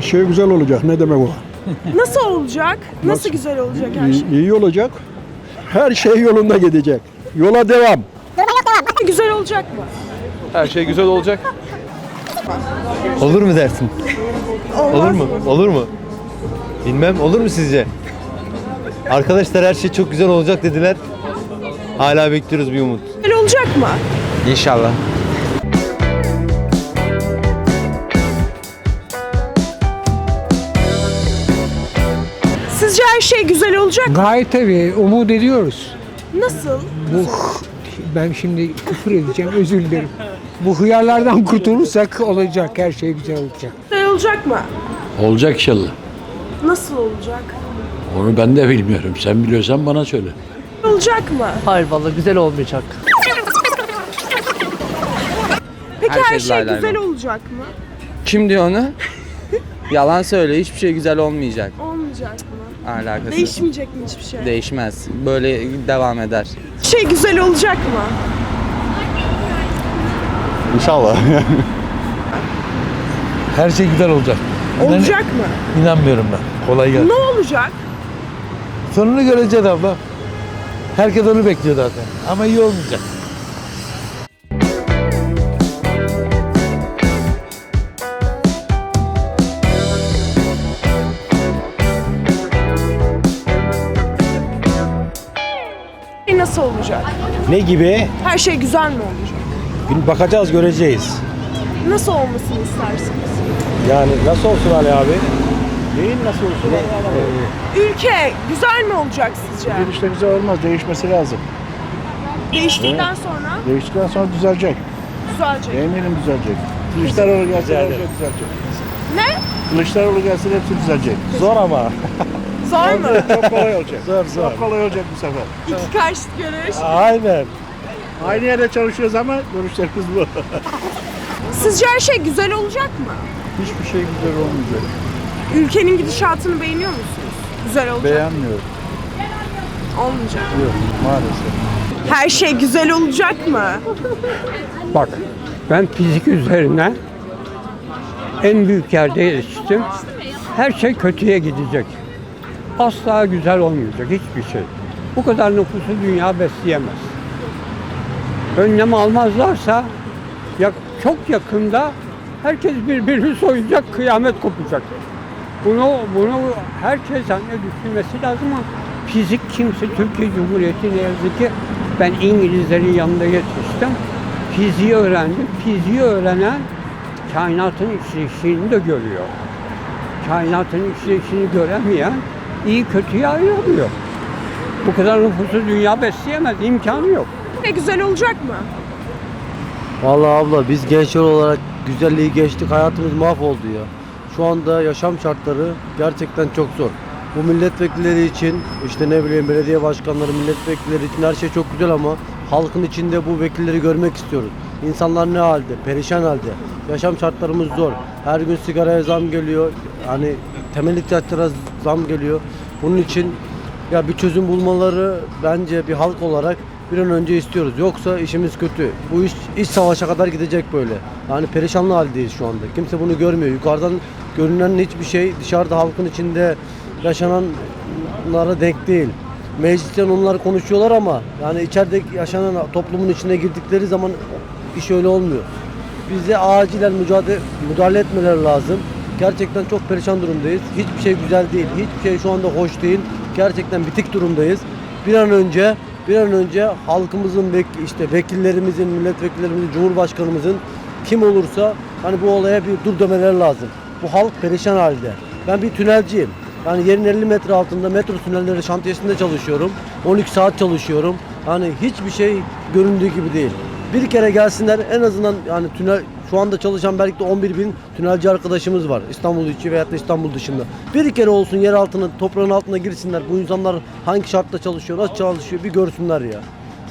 Her şey güzel olacak. Ne demek o? Nasıl olacak? Nasıl güzel olacak her şey? İyi, iyi olacak. Her şey yolunda gidecek. Yola devam. Güzel olacak mı? Her şey güzel olacak. Olur mu dersin? Olmaz Olur mu? Olur mu? Bilmem olur mu sizce? Arkadaşlar her şey çok güzel olacak dediler. Hala bekliyoruz bir umut. Güzel olacak mı? İnşallah. Sizce her şey güzel olacak mı? Gayet tabii umut ediyoruz. Nasıl? Bu ben şimdi küfür edeceğim özür dilerim. Bu hıyarlardan kurtulursak olacak her şey güzel olacak. Güzel olacak mı? Olacak inşallah. Nasıl olacak? Onu ben de bilmiyorum. Sen biliyorsan bana söyle. Olacak mı? Hayır vallahi güzel olmayacak. Peki her, Her şey şey lay lay güzel olacak mı? Kim diyor onu? Yalan söyle hiçbir şey güzel olmayacak. Olmayacak? Alakası. Değişmeyecek mi hiçbir şey? Değişmez. Böyle devam eder. şey güzel olacak mı? İnşallah. Her şey güzel olacak. Olacak mı? İnanmıyorum ben. Kolay gelsin. Ne olacak? Sonunu göreceğiz abla. Herkes onu bekliyor zaten. Ama iyi olmayacak. Olacak? Ne gibi? Her şey güzel mi olacak? Bir Bakacağız, göreceğiz. Nasıl olmasını istersiniz? Yani nasıl olsun Ali abi? Neyin nasıl olsun? Ülke güzel mi olacak sizce? İşte güzel olmaz. Değişmesi lazım. Değiştikten sonra Değiştikten sonra düzelecek. düzelecek. Eminim düzelecek. Kılıçdaroğlu gelsin her şey düzelecek. Ne? Kılıçdaroğlu gelsin hepsi düzelecek. Zor ama. Zor mu? Çok kolay olacak. zor zor. Çok kolay olacak bu sefer. İki karşıt görüş. Aynen. Aynı yerde çalışıyoruz ama görüşlerimiz bu. Sizce her şey güzel olacak mı? Hiçbir şey güzel olmayacak. Ülkenin gidişatını beğeniyor musunuz? Güzel olacak. Beğenmiyorum. Olmayacak. Yok maalesef. Her şey güzel olacak mı? Bak ben fizik üzerine en büyük yerde yetiştim. Her şey kötüye gidecek. Asla güzel olmayacak hiçbir şey. Bu kadar nüfusu dünya besleyemez. Önlem almazlarsa ya çok yakında herkes birbirini soyacak, kıyamet kopacak. Bunu bunu herkes hani düşünmesi lazım ama fizik kimse Türkiye Cumhuriyeti ne yazık ki ben İngilizlerin yanında yetiştim. Fiziği öğrendim. Fiziği öğrenen kainatın işleyişini de görüyor. Kainatın işleyişini göremeyen iyi kötüyü ayıramıyor. Bu kadar nüfusu dünya besleyemez. imkanı yok. Ne güzel olacak mı? Vallahi abla biz gençler olarak güzelliği geçtik. Hayatımız mahvoldu ya. Şu anda yaşam şartları gerçekten çok zor. Bu milletvekilleri için işte ne bileyim belediye başkanları, milletvekilleri için her şey çok güzel ama halkın içinde bu vekilleri görmek istiyoruz. İnsanlar ne halde? Perişan halde. Yaşam şartlarımız zor. Her gün sigaraya zam geliyor. Hani temel ihtiyaçlara zam geliyor. Bunun için ya bir çözüm bulmaları bence bir halk olarak bir an önce istiyoruz. Yoksa işimiz kötü. Bu iş iç savaşa kadar gidecek böyle. Yani perişanlı haldeyiz şu anda. Kimse bunu görmüyor. Yukarıdan görünen hiçbir şey dışarıda halkın içinde yaşananlara denk değil. Meclisten onlar konuşuyorlar ama yani içeride yaşanan toplumun içine girdikleri zaman iş öyle olmuyor. Bize acilen mücadele, müdahale etmeleri lazım. Gerçekten çok perişan durumdayız. Hiçbir şey güzel değil. Hiçbir şey şu anda hoş değil. Gerçekten bitik durumdayız. Bir an önce bir an önce halkımızın vek, işte vekillerimizin, milletvekillerimizin, cumhurbaşkanımızın kim olursa hani bu olaya bir dur demeleri lazım. Bu halk perişan halde. Ben bir tünelciyim. Yani yerin 50 metre altında metro tünelleri şantiyesinde çalışıyorum. 12 saat çalışıyorum. Yani hiçbir şey göründüğü gibi değil. Bir kere gelsinler en azından yani tünel şu anda çalışan belki de 11 bin tünelci arkadaşımız var İstanbul içi veyahut da İstanbul dışında. Bir kere olsun yer altına, toprağın altına girsinler. Bu insanlar hangi şartta çalışıyor, nasıl çalışıyor bir görsünler ya.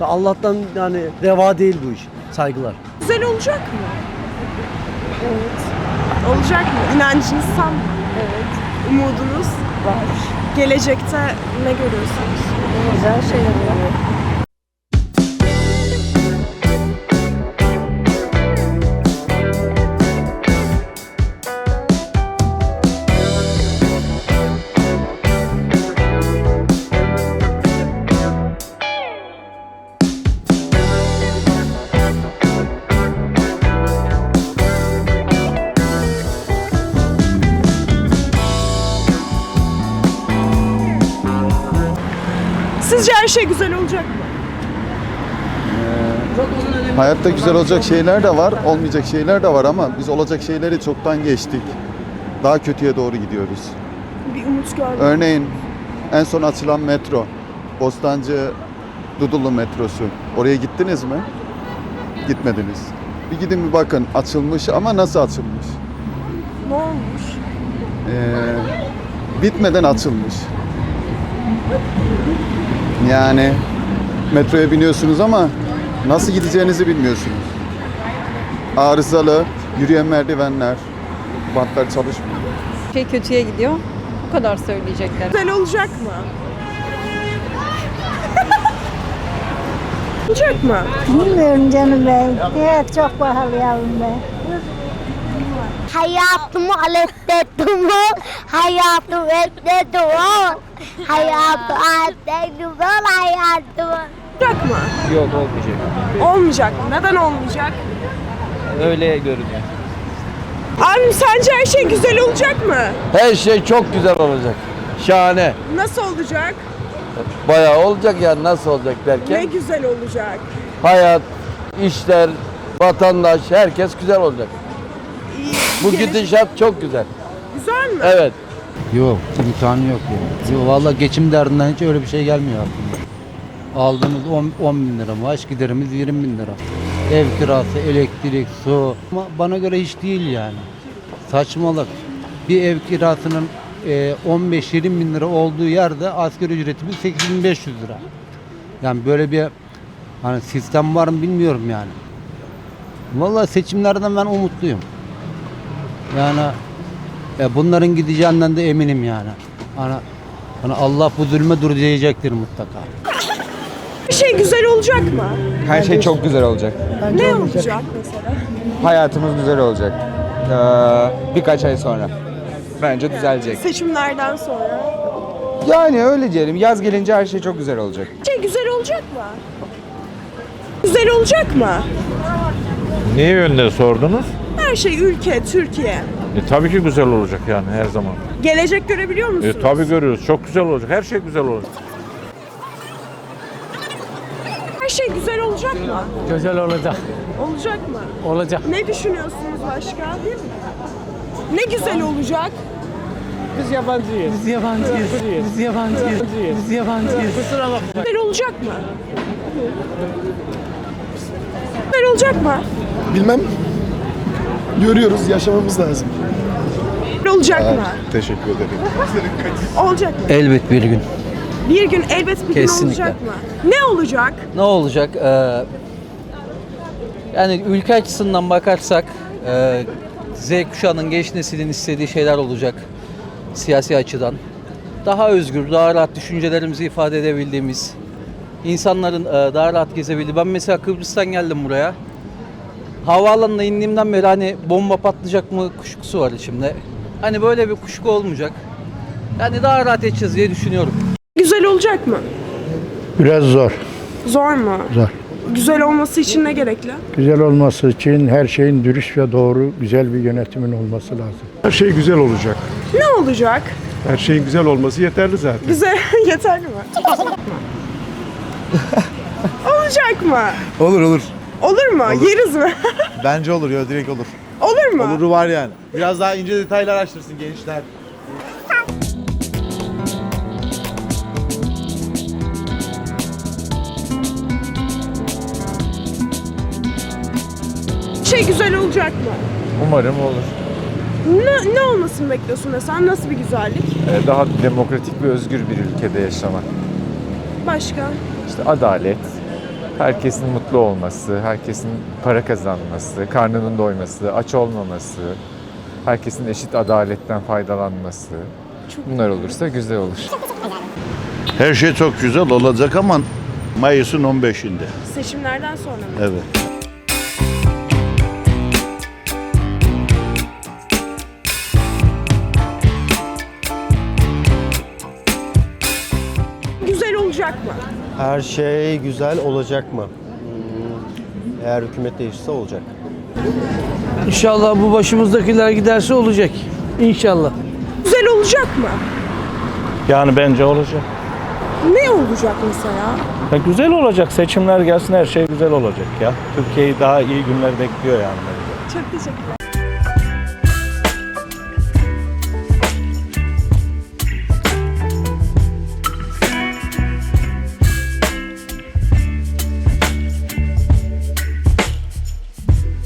Allah'tan yani reva değil bu iş. Saygılar. Güzel olacak mı? Evet. Olacak mı? İnancınız tam mı? Evet. Umudunuz? Var. Gelecekte ne görüyorsunuz? Güzel şeyler oluyor. Sizce her şey güzel olacak mı? Hayatta güzel olacak şeyler de var, olmayacak şeyler de var ama biz olacak şeyleri çoktan geçtik. Daha kötüye doğru gidiyoruz. Bir umut görmek. Örneğin en son açılan metro, Bostancı Dudullu metrosu. Oraya gittiniz mi? Gitmediniz. Bir gidin bir bakın açılmış ama nasıl açılmış? Ne olmuş? Ee, bitmeden açılmış. Yani metroya biniyorsunuz ama nasıl gideceğinizi bilmiyorsunuz. Arızalı, yürüyen merdivenler, bantlar çalışmıyor. Şey kötüye gidiyor. Bu kadar söyleyecekler. Güzel olacak mı? olacak mı? Bilmiyorum canım ben. Evet çok pahalı yavrum ben. Hayatımı alettim. Hayatımı ettim. Hayatımı alettim. Hayatımı. Olacak mı? Yok olmayacak. Olmayacak mı? Neden olmayacak? Öyle görünüyor. Abim sence her şey güzel olacak mı? Her şey çok güzel olacak. Şahane. Nasıl olacak? Bayağı olacak yani nasıl olacak Ne derken. güzel olacak? Hayat, işler, vatandaş, herkes güzel olacak. Bu gidişat çok güzel. Güzel mi? Evet. Yok imkanı yok ya. Yok, Vallahi geçim derdinden hiç öyle bir şey gelmiyor aklıma. Aldığımız 10, 10 bin lira maaş giderimiz 20 bin lira. Ev kirası, elektrik, su. Ama bana göre hiç değil yani. Saçmalık. Bir ev kirasının e, 15-20 bin lira olduğu yerde asgari ücretimiz 8500 lira. Yani böyle bir hani sistem var mı bilmiyorum yani. Vallahi seçimlerden ben umutluyum. Yani e, bunların gideceğinden de eminim yani. Hani, hani Allah bu zulme dur diyecektir mutlaka. Her şey güzel olacak mı? Her şey çok güzel olacak. Ne olacak mesela? Hayatımız güzel olacak. Ee, birkaç ay sonra. Bence düzelecek. Seçimlerden sonra. Yani öyle diyelim. Yaz gelince her şey çok güzel olacak. Şey güzel olacak mı? Güzel olacak mı? Ne yönde sordunuz? Her şey ülke, Türkiye. E, tabii ki güzel olacak yani her zaman. Gelecek görebiliyor musunuz? E, tabii görüyoruz. Çok güzel olacak. Her şey güzel olacak. Her şey güzel olacak mı? Güzel olacak. Olacak mı? Olacak. Ne düşünüyorsunuz başka? Ne güzel olacak? Biz yabancıyız. Biz yabancıyız. Biz yabancıyız. Biz yabancıyız. Kusura bakma. Güzel olacak mı? Güzel olacak mı? Bilmem. Görüyoruz, yaşamamız lazım. Olacak mı? Teşekkür ederim. Olacak mı? Elbet bir gün. Bir gün elbet bir gün Kesinlikle. olacak mı? Ne olacak? Ne olacak? Ee, yani ülke açısından bakarsak e, Z kuşağının genç neslin istediği şeyler olacak siyasi açıdan. Daha özgür, daha rahat düşüncelerimizi ifade edebildiğimiz, insanların e, daha rahat gezebildiği. Ben mesela Kıbrıs'tan geldim buraya. Havaalanına indiğimden beri hani bomba patlayacak mı kuşkusu var içimde. Hani böyle bir kuşku olmayacak. Yani daha rahat edeceğiz diye düşünüyorum. Güzel olacak mı? Biraz zor. Zor mu? Zor. Güzel olması için ne gerekli? Güzel olması için her şeyin dürüst ve doğru, güzel bir yönetimin olması lazım. Her şey güzel olacak. Ne olacak? Her şeyin güzel olması yeterli zaten. Güzel, yeterli mi? olacak mı? Olur olur. Olur mu? Yeriz mi? Bence olur ya direkt olur. Olur mu? Oluru var yani. Biraz daha ince detaylar araştırsın gençler. Şey güzel olacak mı? Umarım olur. Ne, ne olmasını bekliyorsun mesela? Nasıl bir güzellik? Ee, daha demokratik ve özgür bir ülkede yaşamak. Başka? İşte adalet, herkesin mutlu olması, herkesin para kazanması, karnının doyması, aç olmaması, herkesin eşit adaletten faydalanması. Bunlar olursa güzel olur. Her şey çok güzel olacak ama Mayıs'ın 15'inde. Seçimlerden sonra mı? Evet. Güzel olacak mı? Her şey güzel olacak mı? Eğer hükümet değişirse olacak. İnşallah bu başımızdakiler giderse olacak. İnşallah. Güzel olacak mı? Yani bence olacak. Ne olacak mesela? Ya güzel olacak. Seçimler gelsin her şey güzel olacak ya. Türkiye'yi daha iyi günler bekliyor yani. Çok teşekkürler.